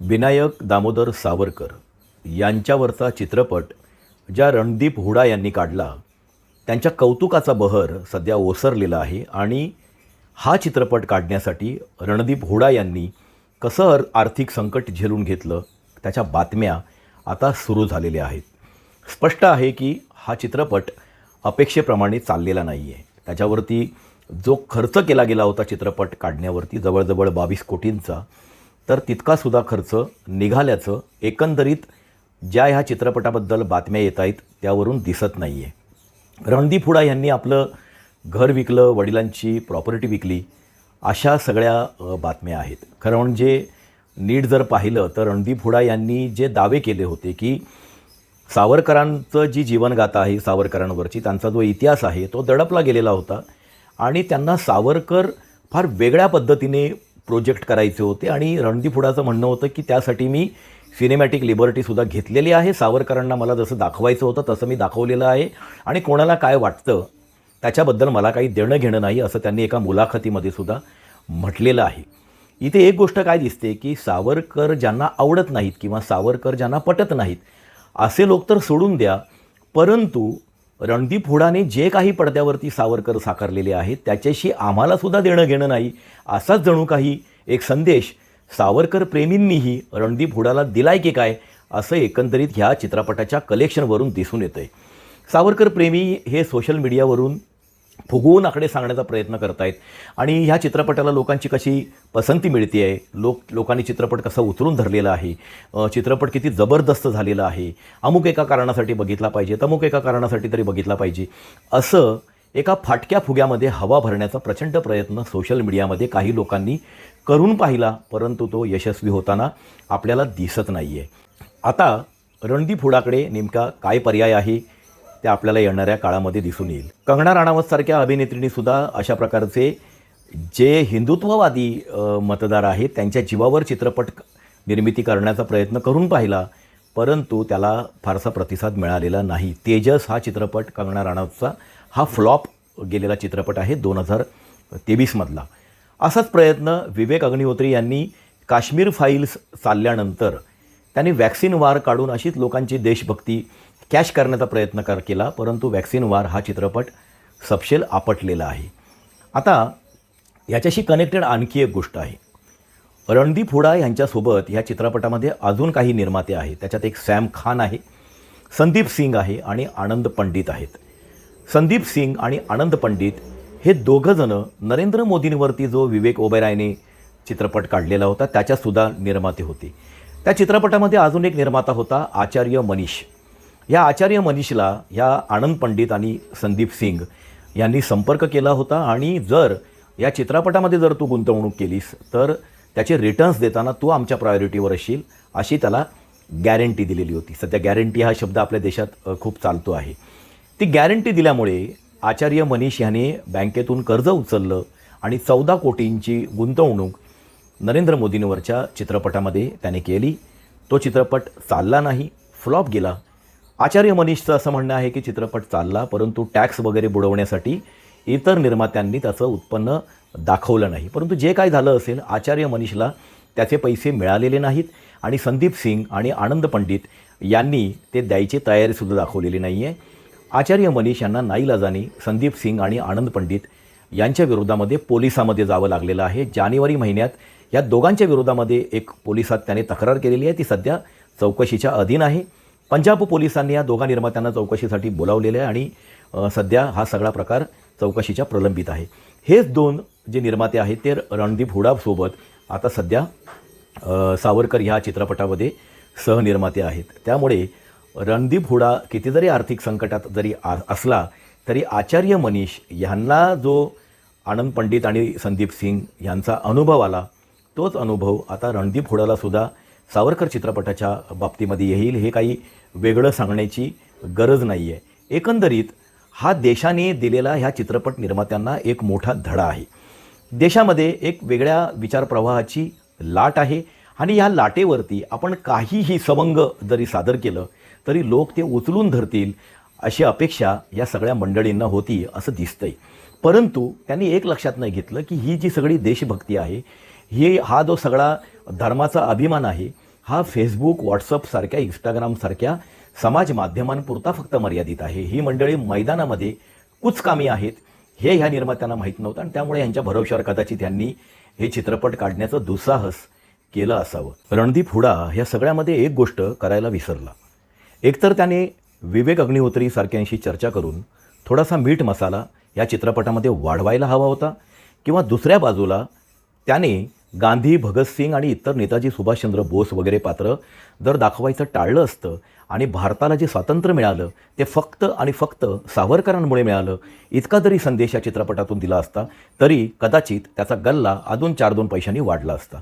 विनायक दामोदर सावरकर यांच्यावरचा चित्रपट ज्या रणदीप हुडा यांनी काढला त्यांच्या कौतुकाचा बहर सध्या ओसरलेला आहे आणि हा चित्रपट काढण्यासाठी रणदीप हुडा यांनी कसं आर्थिक संकट झेलून घेतलं त्याच्या बातम्या आता सुरू झालेल्या आहेत. स्पष्ट आहे की हा चित्रपट अपेक्षेप्रमाणे चाललेला नाही आहे त्याच्यावरती जो खर्च केला गेला होता चित्रपट काढण्यावरती जवळजवळ बावीस कोटींचा तर तितकासुद्धा खर्च निघाल्याचं एकंदरीत ज्या ह्या चित्रपटाबद्दल बातम्या येत आहेत त्यावरून दिसत नाही आहे रणदीप हुडा यांनी आपलं घर विकलं वडिलांची प्रॉपर्टी विकली अशा सगळ्या बातम्या आहेत. खरं म्हणजे नीट जर पाहिलं तर रणदीप हुडा यांनी जे दावे केले होते की सावरकरांचं जी जीवनगाथा आहे सावरकरांवरची त्यांचा जो इतिहास आहे तो दडपला गेलेला होता. आणि त्यांना सावरकर फार वेगळ्या पद्धतीने प्रोजेक्ट करायचे होते आणि रणदीप हुडाचं म्हणणं होतं की त्यासाठी मी सिनेमॅटिक लिबर्टीसुद्धा घेतलेली आहे. सावरकरांना मला जसं दाखवायचं होतं तसं मी दाखवलेलं आहे. आणि कोणाला काय वाटतं त्याच्याबद्दल मला काही देणं घेणं नाही असं त्यांनी एका मुलाखतीमध्ये सुद्धा म्हटलेलं आहे. इथे एक गोष्ट काय दिसते की सावरकर ज्यांना आवडत नाहीत किंवा सावरकर ज्यांना पटत नाहीत असे लोक तर सोडून द्या परंतु रणदीप हुडाने जे काही पडद्यावरती सावरकर साकारलेले आहेत त्याच्याशी आम्हालासुद्धा देणं घेणं नाही असाच जणू काही एक संदेश. सावरकर प्रेमींनीही रणदीप हुडाला दिलाय की काय असं एकंदरीत ह्या चित्रपटाच्या कलेक्शनवरून दिसून येतं आहे सावरकर प्रेमी हे सोशल मीडियावरून फुगवून आकडे सांगण्याचा प्रयत्न करत आहेत आणि ह्या चित्रपटाला लोकांची कशी पसंती मिळते आहे लोक लोकांनी चित्रपट कसा उचलून धरलेला आहे चित्रपट किती जबरदस्त झालेला आहे अमुक एका कारणासाठी बघितला पाहिजे तमुक एका कारणासाठी तरी बघितला पाहिजे असं एका फाटक्या फुग्यामध्ये हवा भरण्याचा प्रचंड प्रयत्न सोशल मीडियामध्ये काही लोकांनी करून पाहिला परंतु तो यशस्वी होताना आपल्याला दिसत नाही आहे आता रणदीप हुडाकडे नेमका काय पर्याय आहे ते आपल्याला येणाऱ्या काळामध्ये दिसून येईल. कंगना राणावतसारख्या अभिनेत्रींनीसुद्धा अशा प्रकारचे जे हिंदुत्ववादी मतदार आहेत त्यांच्या जीवावर चित्रपट निर्मिती करण्याचा प्रयत्न करून पाहिला परंतु त्याला फारसा प्रतिसाद मिळालेला नाही. तेजस हा चित्रपट कंगना राणावतचा हा फ्लॉप गेलेला चित्रपट आहे दोन हजार तेवीसमधला असाच प्रयत्न विवेक अग्निहोत्री यांनी काश्मीर फाईल्स चालल्यानंतर त्यांनी वॅक्सिन वार काढून अशीच लोकांची देशभक्ती कॅश करण्याचा प्रयत्न कर केला परंतु वॅक्सिन वार हा चित्रपट सपशेल आपटलेला आहे. आता याच्याशी कनेक्टेड आणखी एक गोष्ट आहे. रणदीप हुडा यांच्यासोबत ह्या चित्रपटामध्ये अजून काही निर्माते आहेत. त्याच्यात एक सॅम खान आहे संदीप सिंग आहे आणि आनंद पंडित आहेत. संदीप सिंग आणि आनंद पंडित हे दोघंजणं नरेंद्र मोदींवरती जो विवेक ओबेरायने चित्रपट काढलेला होता त्याच्यासुद्धा निर्माते होते. त्या चित्रपटामध्ये अजून एक निर्माता होता आचार्य मनीष. या आचार्य मनीषला ह्या आनंद पंडित आणि संदीप सिंग यांनी संपर्क केला होता आणि जर या चित्रपटामध्ये जर तू गुंतवणूक केलीस तर त्याचे रिटर्न्स देताना तू आमच्या प्रायोरिटीवर असशील अशी त्याला गॅरंटी दिलेली होती. सध्या गॅरंटी हा शब्द आपल्या देशात खूप चालतो आहे. ती गॅरंटी दिल्यामुळे आचार्य मनीष यांनी बँकेतून कर्ज उचललं आणि चौदा कोटींची गुंतवणूक नरेंद्र मोदींवरच्या चित्रपटामध्ये त्याने केली. तो चित्रपट चालला नाही फ्लॉप गेला. आचार्य मनीषचं असं म्हणणं आहे की चित्रपट चालला परंतु टॅक्स वगैरे बुडवण्यासाठी इतर निर्मात्यांनी त्याचं उत्पन्न दाखवलं नाही. परंतु जे काय झालं असेल आचार्य मनीषला त्याचे पैसे मिळालेले नाहीत आणि संदीप सिंग आणि आनंद पंडित यांनी ते द्यायची तयारीसुद्धा दाखवलेली नाही आहे आचार्य मनीष यांना नाईलाजानी संदीप सिंग आणि आनंद पंडित यांच्या विरोधामध्ये पोलिसामध्ये जावं लागलेलं आहे. जानेवारी महिन्यात या दोघांच्या विरोधामध्ये एक पोलिसात त्याने तक्रार केलेली आहे. ती सध्या चौकशीच्या अधीन आहे. पंजाब पोलिसांनी या दोघा निर्मात्यांना चौकशीसाठी बोलावलेलं आहे आणि सध्या हा सगळा प्रकार चौकशीच्या प्रलंबित आहे. हेच दोन जे निर्माते आहेत ते रणदीप हुडासोबत आता सध्या सावरकर ह्या चित्रपटामध्ये सहनिर्माते आहेत. त्यामुळे रणदीप हुडा किती जरी आर्थिक संकटात जरी आ असला तरी आचार्य मनीष यांना जो आनंद पंडित आणि संदीप सिंग यांचा अनुभव आला तोच अनुभव आता रणदीप हुडाला सुद्धा सावरकर चित्रपटाच्या बाबतीमध्ये येईल हे काही वेगळं सांगण्याची गरज नाही आहे एकंदरीत हा देशाने दिलेला ह्या चित्रपट निर्मात्यांना एक मोठा धडा आहे. देशामध्ये एक वेगळ्या विचारप्रवाहाची लाट आहे. आणि या लाटेवरती आपण काहीही सवंग जरी सादर केलं तरी लोक ते उचलून धरतील अशी अपेक्षा या सगळ्या मंडळींना होती असं दिसतंय. परंतु त्यांनी एक लक्षात नाही घेतलं की ही जी सगळी देशभक्ती आहे ही हा जो सगळा धर्माचा अभिमान आहे हा फेसबुक व्हॉट्सअपसारख्या इंस्टाग्रामसारख्या समाज माध्यमांपुरता फक्त मर्यादित आहे. ही मंडळी मैदानामध्ये कुचकामी आहेत हे ह्या निर्मात्यांना माहीत नव्हतं आणि त्यामुळे यांच्या भरवशावर कदाचित त्यांनी हे चित्रपट काढण्याचं दुस्साहस केलं असावं. रणदीप हुडा ह्या सगळ्यामध्ये एक गोष्ट करायला विसरला. एकतर त्याने विवेक अग्निहोत्री सारख्यांशी चर्चा करून थोडासा मीठ मसाला या चित्रपटामध्ये वाढवायला हवा होता किंवा दुसऱ्या बाजूला त्याने गांधी भगतसिंग आणि इतर नेताजी सुभाषचंद्र बोस वगैरे पात्र जर दाखवायचं टाळलं असतं आणि भारताला जे स्वातंत्र्य मिळालं ते फक्त आणि फक्त सावरकरांमुळे मिळालं इतका जरी संदेश या चित्रपटातून दिला असता तरी कदाचित त्याचा गल्ला अजून चार दोन पैशांनी वाढला असता.